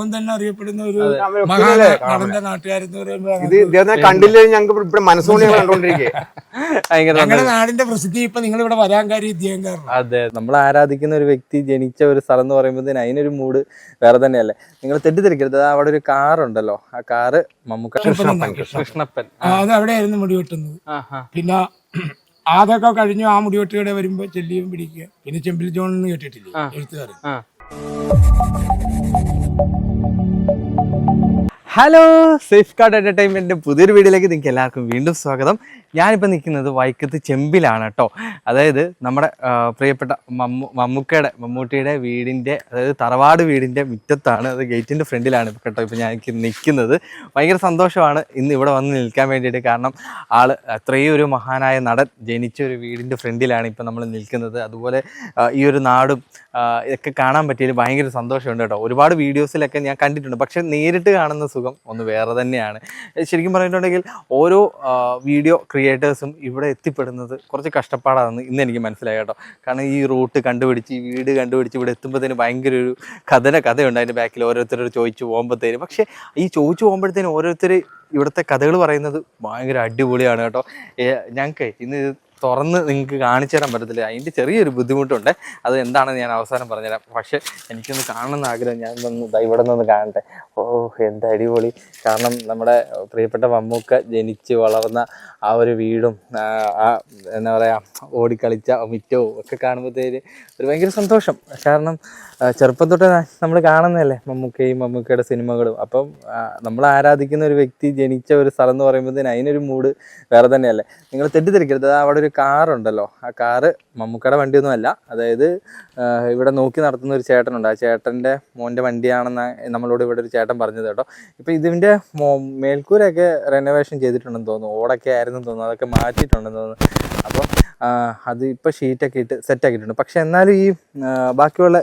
ഇപ്പം തന്നെ അറിയപ്പെടുന്ന ഒരു നടന്റെ നാട്ടുകാരെന്ന് പറയുമ്പോൾ ഇത് കണ്ടില്ലേ ഞങ്ങൾക്ക് ഇവിടെ മനസ്സുകൊണ്ട് ഞങ്ങൾ കണ്ടോണ്ടിരിക്കേ. ഭയങ്കര ഞങ്ങളുടെ നാടിന്റെ പ്രസിദ്ധി ഇപ്പൊ നിങ്ങൾ ഇവിടെ വരാൻ കാര്യം ഇദ്ദേഹം കാരണം. അതെ നമ്മൾ ആരാധിക്കുന്ന ഒരു വ്യക്തി ജനിച്ച ഒരു സ്ഥലം എന്ന് പറയുമ്പോൾ അതിനൊരു മൂഡ് വേറെ തന്നെയല്ലേ? നിങ്ങൾ തെറ്റിദ്ധരിക്കരുത്. ദാ അവിടെ ഒരു കാർ ഉണ്ടല്ലോ. ആ കാറ് മമ്മൂക്ക കൃഷ്ണപ്പൻ. കൃഷ്ണപ്പൻ ആ, അത് അവിടെയായിരുന്നു മുടി വെട്ടുന്നത്. പിന്നെ അതൊക്കെ കഴിഞ്ഞു ആ മുടി വെട്ടുകടെ വരുമ്പോ ചെല്ലിയും പിടിക്കുക. പിന്നെ ചെമ്പിൽ ജോൺ എന്ന് കേട്ടിട്ടില്ലേ? ആ. എഴുത്തുകാരൻ. ആ. Thank you. Hello safe card എന്റർടൈൻമെന്റിന്റെ പുതിയൊരു വീഡിയോയിലേക്ക് നിങ്ങൾക്ക് എല്ലാവർക്കും വീണ്ടും സ്വാഗതം. ഞാനിപ്പോൾ നിൽക്കുന്നത് വൈക്കത്ത് ചെമ്പിലാണ് കേട്ടോ. അതായത് നമ്മുടെ പ്രിയപ്പെട്ട മമ്മു മമ്മൂക്കയുടെ മമ്മൂട്ടിയുടെ വീടിന്റെ അതായത് തറവാട് വീടിന്റെ മുറ്റത്താണ് അത് ഗേറ്റിന്റെ ഫ്രണ്ടിലാണ് കേട്ടോ ഇപ്പോൾ ഞാൻ നിൽക്കുന്നത്. ഭയങ്കര സന്തോഷമാണ് ഇന്ന് ഇവിടെ വന്ന് നിൽക്കാൻ വേണ്ടിയിട്ട് കാരണം ആൾ അത്രയും ഒരു മഹാനായ നടൻ ജനിച്ച ഒരു വീടിന്റെ ഫ്രണ്ടിലാണ് ഇപ്പോൾ നമ്മൾ നിൽക്കുന്നത്. അതുപോലെ ഈ ഒരു നാടും ഒക്കെ കാണാൻ പറ്റിയതിൽ ഭയങ്കര സന്തോഷമുണ്ട് കേട്ടോ. ഒരുപാട് വീഡിയോസിലൊക്കെ ഞാൻ കണ്ടിട്ടുണ്ട്. പക്ഷേ നേരിട്ട് കാണുന്ന സുഖം ഒന്ന് വേറെ തന്നെയാണ്. ശരിക്കും പറഞ്ഞിട്ടുണ്ടെങ്കിൽ ഓരോ വീഡിയോ ക്രിയേറ്റേഴ്സും ഇവിടെ എത്തിപ്പെടുന്നത് കുറച്ച് കഷ്ടപ്പാടാണെന്ന് ഇന്ന് എനിക്ക് മനസ്സിലായി കേട്ടോ. കാരണം ഈ റൂട്ട് കണ്ടുപിടിച്ച് ഈ വീട് കണ്ടുപിടിച്ച് ഇവിടെ എത്തുമ്പോഴത്തേന് ഭയങ്കര ഒരു കഥന കഥയുണ്ട് അതിന്റെ ബാക്കിൽ ഓരോരുത്തരോട് ചോദിച്ചു പോകുമ്പോഴത്തേന് പക്ഷേ ഈ ചോദിച്ചു പോകുമ്പോഴത്തേനും ഓരോരുത്തർ ഇവിടുത്തെ കഥകൾ പറയുന്നത് ഭയങ്കര അടിപൊളിയാണ് കേട്ടോ. ഞങ്ങൾക്ക് ഇന്ന് തുറന്ന് നിങ്ങൾക്ക് കാണിച്ചു തരാൻ പറ്റത്തില്ല. അതിന്റെ ചെറിയൊരു ബുദ്ധിമുട്ടുണ്ട്. അത് എന്താണെന്ന് ഞാൻ അവസാനം പറഞ്ഞുതരാം. പക്ഷേ എനിക്കൊന്ന് കാണണമെന്ന് ആഗ്രഹം. ഞാൻ ഒന്ന് ഇവിടെ നിന്ന് കാണട്ടെ. ഓ എന്ത് അടിപൊളി. കാരണം നമ്മുടെ പ്രിയപ്പെട്ട മമ്മൂക്ക ജനിച്ച് വളർന്ന ആ ഒരു വീടും ആ, എന്താ പറയുക ഓടിക്കളിച്ച മിറ്റവും ഒക്കെ കാണുമ്പോഴത്തേന് ഒരു ഭയങ്കര സന്തോഷം. കാരണം ചെറുപ്പം തൊട്ട് നമ്മൾ കാണുന്നതല്ലേ മമ്മൂക്കയും മമ്മൂക്കയുടെ സിനിമകളും. അപ്പം നമ്മൾ ആരാധിക്കുന്ന ഒരു വ്യക്തി ജനിച്ച ഒരു സ്ഥലം എന്ന് പറയുമ്പോഴത്തേന് അതിനൊരു മൂഡ് വേറെ തന്നെയല്ലേ. നിങ്ങൾ തെറ്റിദ്ധരിക്കരുത്. അവിടെ ഒരു കാറുണ്ടല്ലോ. ആ കാറ് മമ്മൂക്കയുടെ വണ്ടിയൊന്നുമല്ല. അതായത് ഇവിടെ നോക്കി നടത്തുന്ന ഒരു ചേട്ടനുണ്ട്. ആ ചേട്ടന്റെ മോന്റെ വണ്ടിയാണെന്ന് നമ്മളോട് ഇവിടെ ഒരു ചേട്ടൻ പറഞ്ഞത് കേട്ടോ. ഇപ്പം ഇതിന്റെ മോ മേൽക്കൂരൊക്കെ റെനോവേഷൻ ചെയ്തിട്ടുണ്ടെന്ന് തോന്നുന്നു. ഓടൊക്കെ ആയിരുന്നു തോന്നുന്നു. അതൊക്കെ മാറ്റിയിട്ടുണ്ടെന്ന് തോന്നുന്നു. അപ്പം അത് ഇപ്പോൾ ഷീറ്റൊക്കെ ഇട്ട് സെറ്റാക്കിയിട്ടുണ്ട് പക്ഷേ എന്നാലും ഈ ബാക്കിയുള്ള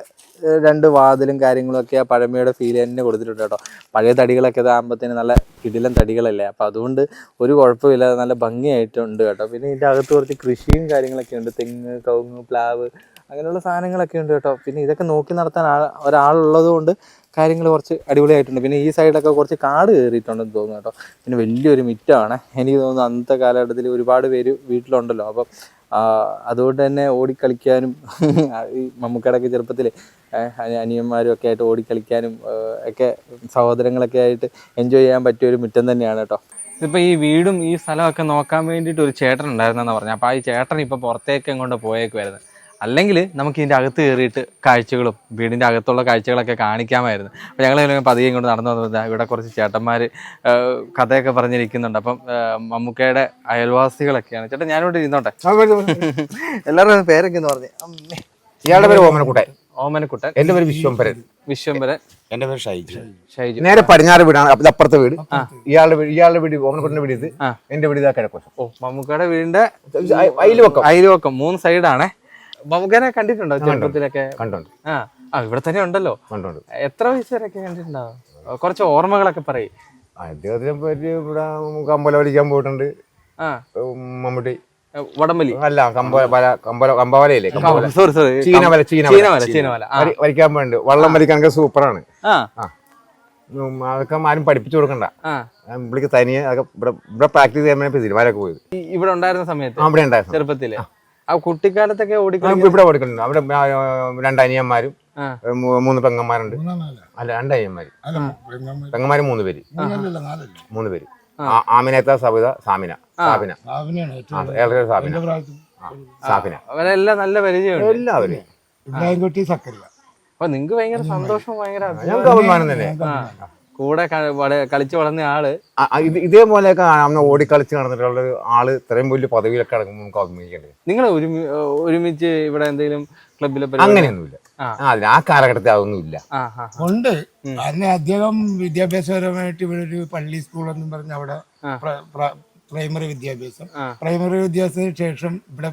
രണ്ട് വാതിലും കാര്യങ്ങളൊക്കെ ആ പഴമയുടെ ഫീൽ തന്നെ കൊടുത്തിട്ടുണ്ട് കേട്ടോ. പഴയ തടികളൊക്കെ ഇതാകുമ്പോഴത്തേന് നല്ല കിടിലൻ തടികളല്ലേ? അപ്പോൾ അതുകൊണ്ട് ഒരു കുഴപ്പമില്ല നല്ല ഭംഗിയായിട്ടുണ്ട് കേട്ടോ. പിന്നെ ഇതിന്റെ അകത്ത് കുറച്ച് കൃഷിയും കാര്യങ്ങളൊക്കെ ഉണ്ട്. തെങ്ങ് കവുങ്ങ് പ്ലാവ് അങ്ങനെയുള്ള സാധനങ്ങളൊക്കെ ഉണ്ട് കേട്ടോ. പിന്നെ ഇതൊക്കെ നോക്കി നടത്താൻ ആൾ ഒരാളുള്ളത് കൊണ്ട് കാര്യങ്ങൾ കുറച്ച് അടിപൊളിയായിട്ടുണ്ട്. പിന്നെ ഈ സൈഡൊക്കെ കുറച്ച് കാട് കയറിയിട്ടുണ്ടെന്ന് തോന്നുന്നു കേട്ടോ. പിന്നെ വലിയൊരു മിറ്റമാണ് എനിക്ക് തോന്നുന്നു അന്നത്തെ കാലഘട്ടത്തിൽ ഒരുപാട് പേര് വീട്ടിലുണ്ടല്ലോ. അപ്പം അതുകൊണ്ട് തന്നെ ഓടിക്കളിക്കാനും ഈ മമ്മൂക്കടൊക്കെ ചെറുപ്പത്തിൽ അനിയന്മാരും ഒക്കെ ആയിട്ട് ഓടിക്കളിക്കാനും ഒക്കെ സഹോദരങ്ങളൊക്കെ ആയിട്ട് എൻജോയ് ചെയ്യാൻ പറ്റിയ ഒരു മുറ്റം തന്നെയാണ് കേട്ടോ. ഇതിപ്പോൾ ഈ വീടും ഈ സ്ഥലമൊക്കെ നോക്കാൻ വേണ്ടിയിട്ട് ഒരു ചേട്ടൻ ഉണ്ടായിരുന്നെന്ന് പറഞ്ഞു. അപ്പോൾ ആ ഈ ചേട്ടൻ ഇപ്പോൾ പുറത്തേക്ക് എങ്ങോട്ട് പോയേക്കുമായിരുന്നു അല്ലെങ്കിൽ നമുക്ക് ഇതിന്റെ അകത്ത് കയറിയിട്ട് കാഴ്ചകളും വീടിന്റെ അകത്തുള്ള കാഴ്ചകളൊക്കെ കാണിക്കാമായിരുന്നു. അപ്പോൾ ഞങ്ങൾ പതിയെ കൊണ്ട് നടന്നു വന്നത് ഇവിടെ കുറച്ച് ചേട്ടന്മാർ കഥയൊക്കെ പറഞ്ഞിരിക്കുന്നുണ്ട്. അപ്പം മമ്മൂക്കയുടെ അയൽവാസികളൊക്കെയാണ്. ചേട്ടൻ ഞാനിവിടെ ഇരുന്നോട്ടെ? എല്ലാവരും പേരൊക്കെ എന്ന് പറഞ്ഞു. അമ്മേ. ഇയാളുടെ പേര് ഓമനക്കുട്ടൻ. ഓമനക്കുട്ടൻ. എന്റെ പേര് വിശ്വംഭരൻ. വിശ്വംബരൻ എന്റെ പേര് ഷൈജു. ഷൈജു. നേരെ പടിഞ്ഞാറ് വീടാണ് അപ്പുറത്തെ വീട്. ഇയാളുടെ വീട് ഇയാളുടെ വീട് ഓമനക്കുട്ടന്റെ വീട് ഇത്. എന്റെ വീട് ഇതാ കിഴക്കോശം. ഓ മമ്മൂക്കയുടെ വീടിന്റെ അയൽവക്കം വെക്കാം. അയൽവക്കം മൂന്ന് സൈഡാണേ. മമ്മൂക്കനെ കണ്ടിട്ടുണ്ടോ ചെറുപ്പത്തിലൊക്കെ? കണ്ടോണ്ട് ആ ആ ഇവിടെ തന്നെ ഉണ്ടല്ലോ. കണ്ടോണ്ട് എത്ര വയസ്സ് വരെയൊക്കെ കണ്ടിട്ടുണ്ടാവും കുറച്ച് ഓർമ്മകളൊക്കെ പറയും. അദ്ദേഹത്തിനെ പറ്റി ഇവിടെ കമ്പല പഠിക്കാൻ പോയിട്ടുണ്ട്. ആ. മമ്മൂട്ടി. വടംവലി. അല്ല കമ്പല കമ്പല കമ്പവലയില്ലേ? കമ്പവല. Sorry sorry ചീനവല ചീനവല. ചീനവല വരയ്ക്കാൻ പോയിട്ടുണ്ട് വള്ളം വലിക്കാനൊക്കെ സൂപ്പറാണ്. അതൊക്കെ ആരും പഠിപ്പിച്ചു കൊടുക്കണ്ട. പുള്ളിക്ക് തനിയെ അതൊക്കെ ഇവിടെ പ്രാക്ടീസ് ചെയ്യാൻ പോയത്. ഇവിടെ ഉണ്ടായിരുന്ന സമയത്ത് ആ, അവിടെ ഉണ്ടായിരുന്നു ചെറുപ്പത്തിൽ. ആ കുട്ടിക്കാലത്തൊക്കെ ഓടിക്കുന്നു ഇവിടെ ഓടിക്കുന്നുണ്ട് അവിടെ രണ്ടനിയന്മാരും മൂന്ന് പെങ്ങന്മാരുണ്ട്. അല്ല രണ്ടനിയന്മാര്. പെങ്ങന്മാര്. മൂന്ന് പേര്. മൂന്ന് പേര്. ആമിനേത്ത സബിത സാമിന. സാബിന. സാബിന. സാബിന. അവരെല്ലാം നല്ല പരിചയമുണ്ട്. എല്ലാവരും. അപ്പൊ നിങ്ങക്ക് ഭയങ്കര സന്തോഷം ഭയങ്കര ഞങ്ങൾക്ക് അഭിമാനം തന്നെ. കൂടെ കളിച്ചു വളർന്ന ആൾ ഇതേപോലെ ഇതേപോലെയൊക്കെ അന്ന് ഓടിക്കളിച്ച് നടന്നിട്ടുള്ള ഒരു ആൾ ഇത്രയും വലിയ പദവിയിലൊക്കെ അടങ്ങുമ്പോൾ നമുക്ക് അഭിമാനിക്കണ്ടേ നിങ്ങൾ ഒരുമി ഒരുമിച്ച് ഇവിടെ എന്തെങ്കിലും ക്ലബിലെ അങ്ങനെയൊന്നുമില്ല. ആ. ആ, അതിന് ആ കാലഘട്ടത്തിൽ അതൊന്നും ഇല്ല ഉണ്ട്. കാരണം അദ്ദേഹം വിദ്യാഭ്യാസപരമായിട്ട് ഇവിടെ ഒരു പള്ളി സ്കൂൾ എന്നും പറഞ്ഞ അവിടെ പ്രൈമറി വിദ്യാഭ്യാസം. പ്രൈമറി വിദ്യാഭ്യാസത്തിന് ശേഷം ഇവിടെ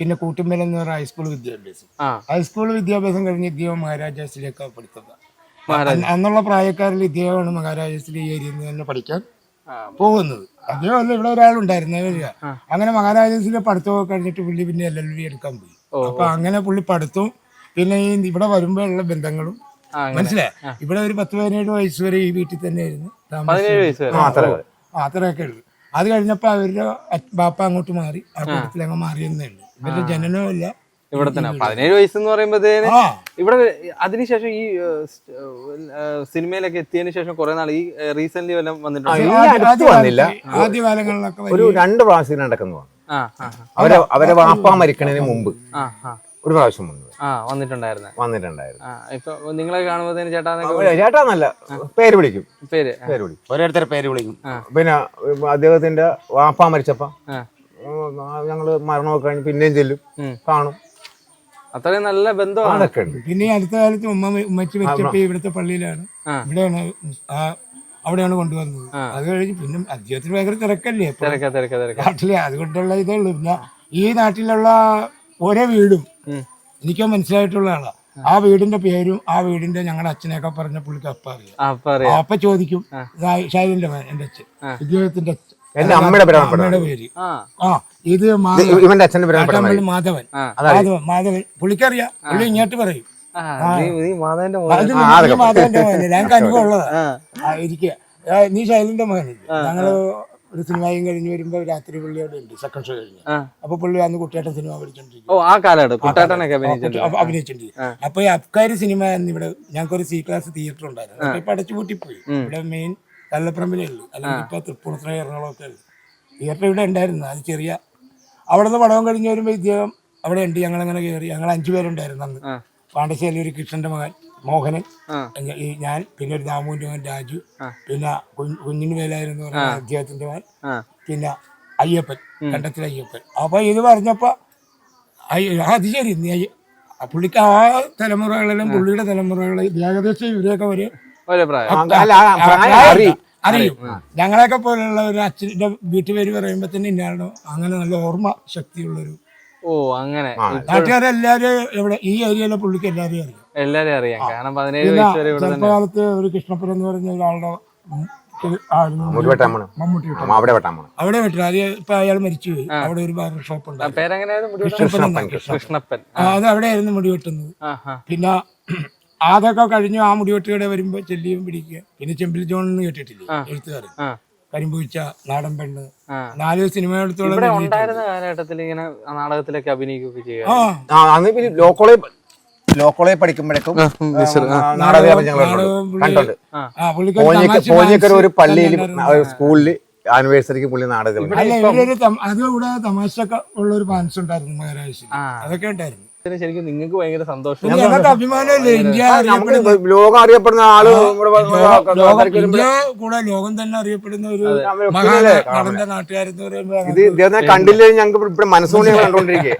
പിന്നെ കൂട്ടുമേൽ എന്ന് പറഞ്ഞ ഹൈസ്കൂൾ വിദ്യാഭ്യാസം. ഹൈസ്കൂൾ വിദ്യാഭ്യാസം കഴിഞ്ഞ് ഇദ്ദേഹം മഹാരാജാസിലേക്ക് പഠിത്തത് അന്ന് അന്നുള്ള പ്രായക്കാരിൽ ഇദ്ദേഹമാണ് മഹാരാജശ്രീ ഈ ഏരിയയിൽ നിന്ന് തന്നെ പഠിക്കാൻ. പോകുന്നത്. അദ്ദേഹം അല്ല ഇവിടെ ഒരാളുണ്ടായിരുന്നു അങ്ങനെ മഹാരാജാസിലെ പഠിത്തമൊക്കെ കഴിഞ്ഞിട്ട് പുള്ളി പിന്നെ എൽ എൽ ബി എടുക്കാൻ പോയി. അപ്പൊ അങ്ങനെ പുള്ളി പഠിത്തവും പിന്നെ ഈ ഇവിടെ വരുമ്പോഴുള്ള ബന്ധങ്ങളും. മനസ്സിലായി? ഇവിടെ ഒരു പത്ത് പതിനേഴ് വയസ്സ് വരെ ഈ വീട്ടിൽ തന്നെ ആയിരുന്നു അത്രയൊക്കെ ഉള്ളു. അത് കഴിഞ്ഞപ്പോ അവരുടെ അച്ഛ- ബാപ്പ അങ്ങോട്ട് മാറി. ആ കൂട്ടത്തിൽ അങ്ങ് മാറിയെന്നേ ഉള്ളു. ഇവരുടെ ജനനവും ഇല്ല ഇവിടെ തന്നെ. പതിനേഴ് വയസ്സ് എന്ന് പറയുമ്പോഴത്തേന് ഇവിടെ അതിനുശേഷം ഈ സിനിമയിലൊക്കെ എത്തിയതിനു ശേഷം കുറെ നാൾ ഈ റീസെന്റ് വല്ലതും വന്നിട്ടുണ്ട്? വന്നില്ല. ഒരു രണ്ട് പ്രാവശ്യം നടക്കുന്നു. അവരെ അവരെ വാപ്പ മരിക്കണതിന് മുമ്പ്. ആ ആ. ഒരു പ്രാവശ്യം വന്നു ആ വന്നിട്ടുണ്ടായിരുന്നെ. വന്നിട്ടുണ്ടായിരുന്നു. ഇപ്പൊ നിങ്ങളെ കാണുമ്പോഴത്തേന് ചേട്ടാ ചേട്ടാന്നല്ല പേര് വിളിക്കും. പേര് പേര് വിളിക്കും. ഓരോരുത്തരെ പേര് വിളിക്കും. പിന്നെ അദ്ദേഹത്തിന്റെ വാപ്പ മരിച്ചപ്പ ഞങ്ങൾ മരണമൊക്കെ കഴിഞ്ഞ് പിന്നെയും ചെല്ലും. കാണും. അത്രയും നല്ല ബന്ധമാണ്. അതൊക്കെ ഉണ്ട്. പിന്നെ ഈ അടുത്ത കാലത്ത് ഉമ്മ ഉമ്മച്ചി വെച്ചിട്ട് ഇവിടുത്തെ പള്ളിയിലാണ്. ഇവിടെയാണ് ആ അവിടെയാണ് കൊണ്ടുവന്നത്. അത് കഴിഞ്ഞ് പിന്നെ അദ്ദേഹത്തിന് ഭയങ്കര തിരക്കല്ലേ? ഇപ്പൊ തിരക്ക തിരക്ക തിരക്ക. നാട്ടിലെ അതുകൊണ്ടുള്ള ഇതേ ഉള്ളൂ പിന്നെ ഈ നാട്ടിലുള്ള ഓരോ വീടും. എനിക്ക് മനസ്സിലായിട്ടുള്ള ആളാ. ആ വീടിന്റെ പേരും ആ വീടിന്റെ ഞങ്ങളുടെ അച്ഛനെയൊക്കെ പറഞ്ഞ പുള്ളിക്ക് അപ്പ അറിയാം. അപ്പൊ അപ്പ ചോദിക്കും മകൻ എന്റെ അച്ഛൻ ഇദ്ദേഹത്തിന്റെ അച്ഛൻ. എന്റെ അമ്മയുടെ അമ്മയുടെ പേര്. ആ. ആ ഇത് ഇവന്റെ അച്ഛന്റെ പേരാണ് പെട്ടെന്ന് കാട്ടാമ്പള്ളി മാധവൻ. മാധവൻ മാധവൻ. പുള്ളിക്കറിയാം. പുള്ളി ഇങ്ങോട്ട് പറയും. ആ, നീ നീ മാധവന്റെ അത് ആ, നീ- നീ മാധവന്റെ മകനല്ലേ ഞങ്ങൾക്ക് അനുഭവം ഉള്ളതാ. ആ. ആ, ഇരിക്കുക ആ, നീ ശൈലിന്റെ മകനില്ലേ? ഞങ്ങൾ ഒരു സിനിമയും കഴിഞ്ഞ് വരുമ്പോ രാത്രി പുള്ളിയോടെ ഉണ്ട്. സെക്കൻഡ് ഷോ കഴിഞ്ഞ്. ആ. അപ്പൊ പുള്ളി അന്ന് കുട്ടിയാട്ടം സിനിമ പഠിച്ചോണ്ടിരിക്കും ഓ ആ കാലഘട്ടം. കുട്ടാട്ടനൊക്കെ അഭിനയിച്ചിട്ടുണ്ട് അഭിനയിച്ചിട്ടുണ്ട് അപ്പൊ ഈ അബ്കാരി സിനിമ എന്ന് ഇവിടെ ഞങ്ങൾക്ക് ഒരു സി ക്ലാസ് തിയേറ്റർ ഉണ്ടായിരുന്നു അപ്പൊ ഇപ്പൊ അടച്ചു പൂട്ടിപ്പോയി ഇവിടെ മെയിൻ തല്ലപ്പറമ്പിലേ ഉള്ളൂ. അല്ലെങ്കിൽ ഇപ്പൊ തൃപ്പൂണിത്തുറ എറണാകുളമൊക്കെ ഉള്ളു. തിയേറ്റർ ഇവിടെ ഉണ്ടായിരുന്നു. അത് ചെറിയ അവിടെ നിന്ന് പടം കഴിഞ്ഞ് വരുമ്പോൾ ഇദ്ദേഹം അവിടെ ഉണ്ട്. ഞങ്ങൾ അങ്ങനെ കയറി ഞങ്ങൾ അഞ്ചു പേരുണ്ടായിരുന്നു അന്ന്. ആ. പാണ്ഡശ്ശേരി ഒരു കൃഷ്ണന്റെ മകൻ മോഹനൻ ഞാൻ പിന്നെ ഒരു ദാമുവിന്റെ മകൻ രാജു പിന്നെ കുഞ്ഞ് കുഞ്ഞിന് വേലായിരുന്നു അദ്ദേഹത്തിന്റെ മകൻ പിന്നെ അയ്യപ്പൻ കണ്ടത്തിൽ അയ്യപ്പൻ. അപ്പൊ ഇത് പറഞ്ഞപ്പോ അത് ശരി. പുള്ളിക്ക് ആ തലമുറകളിലും പുള്ളിയുടെ തലമുറകളിൽ ഏകദേശം ഇവരെയൊക്കെ ഒരു ഒരേ പ്രായം. അല്ല ആ പ്രായം അറിയും. അറിയും ഞങ്ങളെയൊക്കെ പോലുള്ള ഒരു അച്ഛന്റെ വീട്ടുപേര് പറയുമ്പോ തന്നെ ഇന്നാണോ അങ്ങനെ നല്ല ഓർമ്മ ശക്തിയുള്ളൊരു ഓ അങ്ങനെ. നാട്ടുകാരെല്ലാരും ഇവിടെ ഈ ഏരിയയിലെ പുള്ളിക്ക് എല്ലാവരെയും അറിയാം. എല്ലാരെയും അറിയാം. കാരണം പതിനേഴ് പിന്നെ വയസ്സ് വരെ ഇവിടെ തന്നെ. ചെറുപ്പകാലത്ത് ഒരു കൃഷ്ണപ്പുരം എന്ന് പറഞ്ഞ ഒരാളുടെ ഉം, ഒരു ആയിരുന്നു. മമ്മൂട്ടി. അവിടെ അവിടെ വെട്ടു. അത് ഇപ്പൊ അയാൾ മരിച്ചുപോയി. അവിടെ ഒരു ബാർബർ ഷോപ്പ് ആ, പേരെങ്ങനെയായിരുന്നു? മുടി വെട്ടാൻ? കൃഷ്ണപ്പൻ അത് അവിടെയായിരുന്നു മുടി വെട്ടുന്നത്. പിന്നെ അതൊക്കെ കഴിഞ്ഞു ആ മുടിവെട്ടുകടെ വരുമ്പോ ചെല്ലിയും പിടിക്കുക. പിന്നെ ചെമ്പിൽ ജോൺ എന്ന് കേട്ടിട്ടില്ലേ? എഴുത്തുകാർ ആ. കരിമ്പൂച്ച നാടൻ പെണ്ണ്. നാല് സിനിമ ഇവിടെ ഉണ്ടായിരുന്ന കാലഘട്ടത്തിൽ ഇങ്ങനെ നാടകത്തിലൊക്കെ അഭിനയിക്കുകയൊക്കെ ചെയ്യുക ആ. ആ പിന്നെ ലോ കോളേജ് ലോ കോളേജ് പഠിക്കുമ്പോഴേക്കും ഞങ്ങൾ തമാശ ഒരു പള്ളിയിൽ സ്കൂളിൽ ആനിവേഴ്സറിക്ക് പുള്ളി നാടകം അല്ല ഇവരൊരു തമ- അത് ഇവിടെ തമാശയൊക്കെ ഉള്ള ഒരു ഫാൻസ് ഉണ്ടായിരുന്നു മഹാരാജ്. അതൊക്കെ ഉണ്ടായിരുന്നു. ശരിക്കും നിങ്ങൾക്ക് ഭയങ്കര സന്തോഷം. ഞങ്ങൾക്ക് അഭിമാനമല്ലേ? ഇന്ത്യ അറിയപ്പെടുന്ന ലോകം അറിയപ്പെടുന്ന ആൾ ഇന്ത്യ കൂടെ ലോകം തന്നെ അറിയപ്പെടുന്ന ഒരു നടന്റെ നാട്ടുകാരെന്ന് പറയുമ്പോ ഇത് ഇദ്ദേഹത്തിനെ കണ്ടില്ലേ? ഞങ്ങൾക്ക് ഇവിടെ മനസ്സുകൊണ്ട് കണ്ടോണ്ടിരിക്കേ.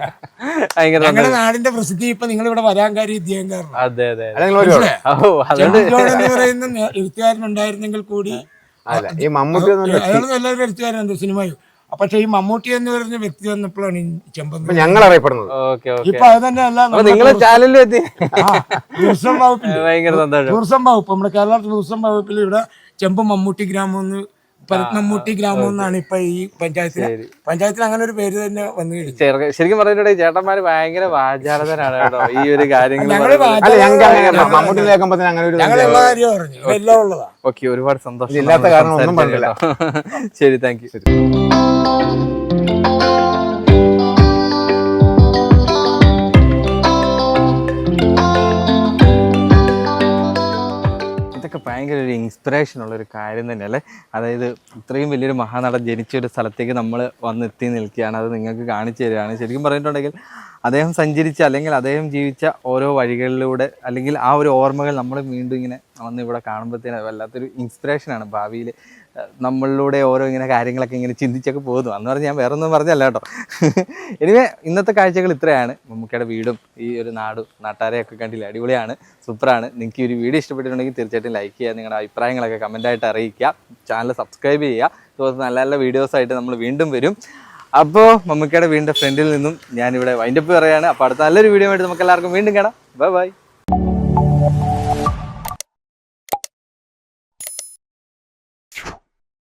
ഞങ്ങളുടെ നാടിന്റെ പ്രസിദ്ധി ഇപ്പൊ നിങ്ങൾ ഇവിടെ വരാൻ കാര്യം ഇദ്ദേഹം കാരണം. അതെ അതെ എന്ന് പറയുന്ന എഴുത്തുകാരൻ ഉണ്ടായിരുന്നെങ്കിൽ കൂടി ഈ മമ്മൂട്ടി അയാൾ നല്ലൊരു എഴുത്തുകാരനുണ്ട് സിനിമയും പക്ഷെ ഈ മമ്മൂട്ടി എന്ന് പറഞ്ഞ വ്യക്തി വന്നപ്പോഴാണ് ഈ ചെമ്പന്ത്. ഞങ്ങൾ അറിയപ്പെടുന്നത് ഓക്കെ ഓക്കെ. ഇപ്പൊ അത് തന്നെയല്ല ആ, ടൂറിസം സന്തോഷം. ടൂറിസം വകുപ്പ് നമ്മുടെ കേരള ടൂറിസം വകുപ്പിൽ ഇവിടെ ചെമ്പ് മമ്മൂട്ടി ഗ്രാമം എന്ന് പരത്ത് മമ്മൂട്ടി ഗ്രാമം എന്നാണ് ഇപ്പൊ ഈ പഞ്ചായത്തിന് പഞ്ചായത്തിന് അങ്ങനെ ഒരു പേര് തന്നെ വന്നു കഴിഞ്ഞു. ശരിക്കും പറഞ്ഞിട്ടുണ്ടെങ്കിൽ ചേട്ടന്മാര് ഭയങ്കര വാചാലതനാണ് കേട്ടോ ഈ ഒരു കാര്യങ്ങൾ ഉള്ളതാ. ഓക്കെ ഒരുപാട് സന്തോഷം ഇല്ലാത്ത കാരണം ഒന്നും പറഞ്ഞില്ല. ശരി താങ്ക് യു ഭയങ്കര ഒരു ഇൻസ്പിറേഷൻ ഉള്ള ഒരു കാര്യം തന്നെയല്ലേ? അതായത് ഇത്രയും വലിയൊരു മഹാനടൻ ജനിച്ച ഒരു സ്ഥലത്തേക്ക് നമ്മൾ വന്നെത്തി നിൽക്കുകയാണ്. അത് നിങ്ങൾക്ക് കാണിച്ചു തരികയാണ്. ശരിക്കും പറഞ്ഞിട്ടുണ്ടെങ്കിൽ അദ്ദേഹം സഞ്ചരിച്ച അല്ലെങ്കിൽ അദ്ദേഹം ജീവിച്ച ഓരോ വഴികളിലൂടെ അല്ലെങ്കിൽ ആ ഒരു ഓർമ്മകൾ നമ്മൾ വീണ്ടും ഇങ്ങനെ വന്ന് ഇവിടെ കാണുമ്പോഴത്തേനും വല്ലാത്തൊരു ഇൻസ്പിറേഷനാണ് ഭാവിയിൽ നമ്മളിലൂടെ ഓരോ ഇങ്ങനെ കാര്യങ്ങളൊക്കെ ഇങ്ങനെ ചിന്തിച്ചൊക്കെ പോകുന്നു. എന്ന് പറഞ്ഞ് ഞാൻ വേറെ ഒന്നും പറഞ്ഞല്ല കേട്ടോ. എനിവേ ഇന്നത്തെ കാഴ്ചകൾ ഇത്രയാണ്. മമ്മൂക്കയുടെ വീടും ഈ ഒരു നാടും നാട്ടാരെയൊക്കെ കണ്ടില്ല? അടിപൊളിയാണ് സൂപ്പറാണ്. നിങ്ങൾക്ക് ഈ ഒരു വീഡിയോ ഇഷ്ടപ്പെട്ടിട്ടുണ്ടെങ്കിൽ തീർച്ചയായിട്ടും ലൈക്ക് ചെയ്യുക നിങ്ങളുടെ അഭിപ്രായങ്ങളൊക്കെ കമന്റായിട്ട് അറിയിക്കുക. ചാനൽ സബ്സ്ക്രൈബ് ചെയ്യുക. ഇതുപോലത്തെ നല്ല നല്ല വീഡിയോസായിട്ട് നമ്മൾ വീണ്ടും വരും. അപ്പോൾ മമ്മൂക്കയുടെ വീടിന്റെ ഫ്രണ്ടിൽ നിന്നും ഞാനിവിടെ വൈൻഡപ്പ് പറയുകയാണ് അപ്പോൾ അടുത്ത നല്ലൊരു വീഡിയോ ആയിട്ട് നമുക്ക് എല്ലാവർക്കും വീണ്ടും കാണാം. Bye bye